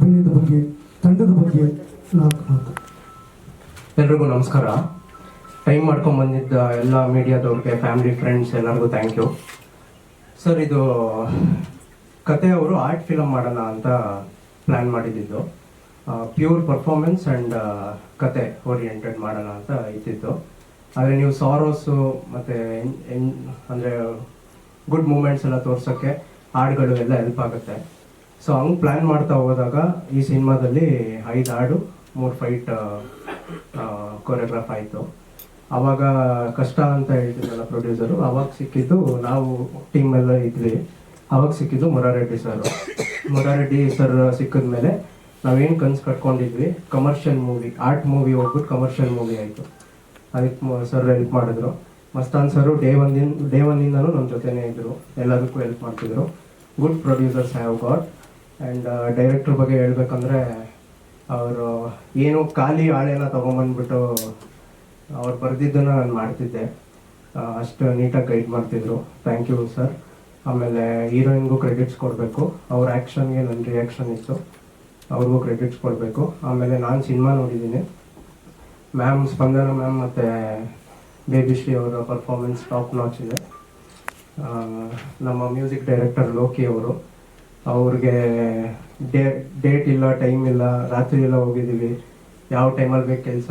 ಅಭಿನಯದ ಬಗ್ಗೆ, ತಂಡದ ಬಗ್ಗೆ ನಾಲ್ಕು ಮಾತು ಎಲ್ರಿಗೂ ನಮಸ್ಕಾರ. ಟೈಮ್ ಮಾಡ್ಕೊಂಡು ಬಂದಿದ್ದ ಎಲ್ಲ ಮೀಡಿಯಾದವ್ರಿಗೆ, ಫ್ಯಾಮಿಲಿ, ಫ್ರೆಂಡ್ಸ್ ಎಲ್ಲರಿಗೂ ಥ್ಯಾಂಕ್ ಯು ಸರ್, ಇದು ಕತೆ ಅವರು ಆರ್ಟ್ ಫಿಲಮ್ ಮಾಡೋಣ ಅಂತ ಪ್ಲ್ಯಾನ್ ಮಾಡಿದ್ದಿದ್ದು ಪ್ಯೂರ್ ಪರ್ಫಾರ್ಮೆನ್ಸ್ ಆ್ಯಂಡ್ ಕತೆ ಓರಿಯೆಂಟೆಡ್ ಮಾಡೋಣ ಅಂತ ಇದ್ದಿತ್ತು ಆದರೆ ನೀವು ಸಾರೋಸು ಮತ್ತು ಅಂದರೆ ಗುಡ್ ಮೂಮೆಂಟ್ಸ್ ಎಲ್ಲ ತೋರ್ಸೋಕ್ಕೆ ಹಾಡುಗಳು ಎಲ್ಲ ಹೆಲ್ಪ್ ಆಗುತ್ತೆ. ಸೊ ಹಂಗೆ ಪ್ಲ್ಯಾನ್ ಮಾಡ್ತಾ ಹೋದಾಗ ಈ ಸಿನಿಮಾದಲ್ಲಿ ಐದು ಹಾಡು, ಮೂರು ಫೈಟ್ ಕೊರಿಯೋಗ್ರಾಫ್ ಆಯಿತು. ಆವಾಗ ಕಷ್ಟ ಅಂತ ಹೇಳ್ತಿದ್ರಲ್ಲ ಪ್ರೊಡ್ಯೂಸರು ಅವಾಗ ಸಿಕ್ಕಿದ್ದು ನಾವು ಟೀಮ್ ಎಲ್ಲ ಇದ್ವಿ. ಅವಾಗ ಸಿಕ್ಕಿದ್ದು ಮುರಾರೆಡ್ಡಿ ಸರ್ ಮುರಾರೆಡ್ಡಿ ಸರ್ ಸಿಕ್ಕಿದ ಮೇಲೆ ನಾವೇನು ಕನ್ಸು ಕಟ್ಕೊಂಡಿದ್ವಿ? ಕಮರ್ಷಿಯಲ್ ಮೂವಿ ಆರ್ಟ್ ಮೂವಿ ಹೋಗ್ಬಿಟ್ಟು ಕಮರ್ಷಿಯಲ್ ಮೂವಿ ಆಯಿತು. ಅದಕ್ಕೆ ಸರ್ ಹೆಲ್ಪ್ ಮಾಡಿದ್ರು. ಮಸ್ತಾನ್ ಸರು ಡೇ ಒನ್ದಿನ ಡೇ ಒನ್ನಿಂದನೂ ನಮ್ಮ ಜೊತೆನೇ ಇದ್ದರು ಎಲ್ಲದಕ್ಕೂ ಹೆಲ್ಪ್ ಮಾಡ್ತಿದ್ರು. Good producers have got and director ಬಗ್ಗೆ ಹೇಳ್ಬೇಕಂದ್ರೆ, ಅವರು ಏನು ಖಾಲಿ ಹಾಳೆನ ತೊಗೊಂಬಂದ್ಬಿಟ್ಟು ಅವ್ರು ಬರೆದಿದ್ದನ್ನು ನಾನು ಮಾಡ್ತಿದ್ದೆ. ಅಷ್ಟು ನೀಟಾಗಿ ಗೈಡ್ ಮಾಡ್ತಿದ್ರು. ಥ್ಯಾಂಕ್ ಯು ಸರ್ ಆಮೇಲೆ ಹೀರೋಯಿನ್ಗೂ ಕ್ರೆಡಿಟ್ಸ್ ಕೊಡಬೇಕು. ಅವ್ರ ಆ್ಯಕ್ಷನ್ಗೆ ನನ್ನ ರಿಯಾಕ್ಷನ್ ಇತ್ತು. ಅವ್ರಿಗೂ ಕ್ರೆಡಿಟ್ಸ್ ಕೊಡಬೇಕು. ಆಮೇಲೆ ನಾನು ಸಿನಿಮಾ ನೋಡಿದ್ದೀನಿ ಮ್ಯಾಮ್ ಸ್ಪಂದನ ಮ್ಯಾಮ್ ಮತ್ತು ಬೇಬಿ ಶ್ರೀ ಅವರ ಪರ್ಫಾರ್ಮೆನ್ಸ್ ಟಾಪ್ ನಾಚ್ ಇದೆ. ನಮ್ಮ ಮ್ಯೂಸಿಕ್ ಡೈರೆಕ್ಟರ್ ಲೋಕಿ ಅವರು ಅವ್ರಿಗೆ ಡೇ ಡೇಟ್ ಇಲ್ಲ ಟೈಮ್ ಇಲ್ಲ ರಾತ್ರಿ ಎಲ್ಲ ಹೋಗಿದ್ದೀವಿ. ಯಾವ ಟೈಮಲ್ಲಿ ಬೇಕು ಕೆಲಸ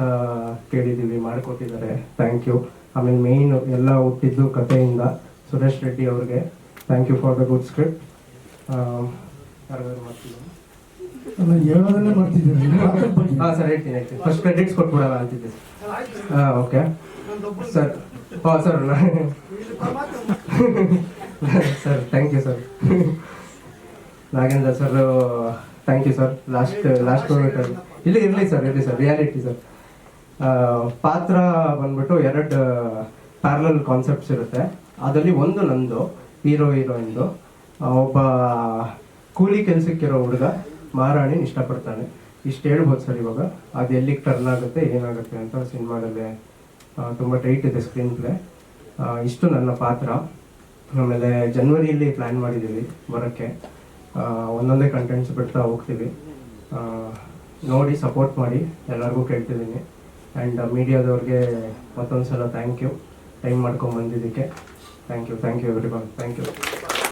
ಕೇಳಿದ್ದೀವಿ ಮಾಡಿಕೊಟ್ಟಿದ್ದಾರೆ. ಥ್ಯಾಂಕ್ ಯು ಆಮೇಲೆ ಮೇಯ್ನ್ ಎಲ್ಲ ಹುಟ್ಟಿದ್ದು ಕಥೆಯಿಂದ ಸುರೇಶ್ ರೆಡ್ಡಿ ಅವ್ರಿಗೆ. Thank you for the good script ಮಾಡ್ತಿದ್ದೀನಿ ಹೇಳೋದನ್ನೇ ಬಗ್ಗೆ ಹಾಂ ಸರ್ ಹೇಳ್ತೀನಿ ಹೇಳ್ತೀನಿ. ಫಸ್ಟ್ ಕ್ರೆಡಿಟ್ಸ್ ಕೊಟ್ಬಿಡೋಣ ಅಂತಿದ್ದೆ. ಹಾಂ ಓಕೆ ಸರ್ ಹಾಂ sir sir thank you sir Nagendra sir thank you sir last last ಮೂಮೆಂಟಲ್ಲಿ ಇಲ್ಲಿ ಇರಲಿ ಸರ್ ಇರಲಿ ಸರ್ ರಿಯಾಲಿಟಿ ಸರ್ ಪಾತ್ರ ಬಂದ್ಬಿಟ್ಟು ಎರಡು ಪ್ಯಾರಲಲ್ ಕಾನ್ಸೆಪ್ಟ್ಸ್ ಇರುತ್ತೆ. ಅದರಲ್ಲಿ ಒಂದು ನಂದು ಹೀರೋ ಹೀರೋಯಿಂದು ಒಬ್ಬ ಕೂಲಿ ಕೆಲಸಕ್ಕಿರೋ ಹುಡುಗ ಮಹಾರಾಣಿ ಇಷ್ಟಪಡ್ತಾನೆ. ಇಷ್ಟು ಹೇಳ್ಬೋದು ಸರ್ ಇವಾಗ. ಅದು ಎಲ್ಲಿಗೆ ಟರ್ನ್ ಆಗುತ್ತೆ, ಏನಾಗುತ್ತೆ ಅಂತ ಸಿನಿಮಾದಲ್ಲಿ ತುಂಬ ಟೈಟ್ ಇದೆ ಸ್ಕ್ರೀನ್ ಪ್ಲೇ ಇಷ್ಟು ನನ್ನ ಪಾತ್ರ. ಆಮೇಲೆ ಜನ್ವರಿಯಲ್ಲಿ ಪ್ಲ್ಯಾನ್ ಮಾಡಿದ್ದೀವಿ, ಬರೋಕ್ಕೆ. ಒಂದೊಂದೇ ಕಂಟೆಂಟ್ಸ್ ಬಿಡ್ತಾ ಹೋಗ್ತೀವಿ. ನೋಡಿ ಸಪೋರ್ಟ್ ಮಾಡಿ, ಎಲ್ಲರಿಗೂ ಕೇಳ್ತಿದ್ದೀನಿ. ಆ್ಯಂಡ್ ಮೀಡಿಯಾದವ್ರಿಗೆ ಮತ್ತೊಂದು ಸಲ ಥ್ಯಾಂಕ್ ಯು ಟೈಮ್ ಮಾಡ್ಕೊಂಡು ಬಂದಿದ್ದಕ್ಕೆ. Thank you thank you every thank you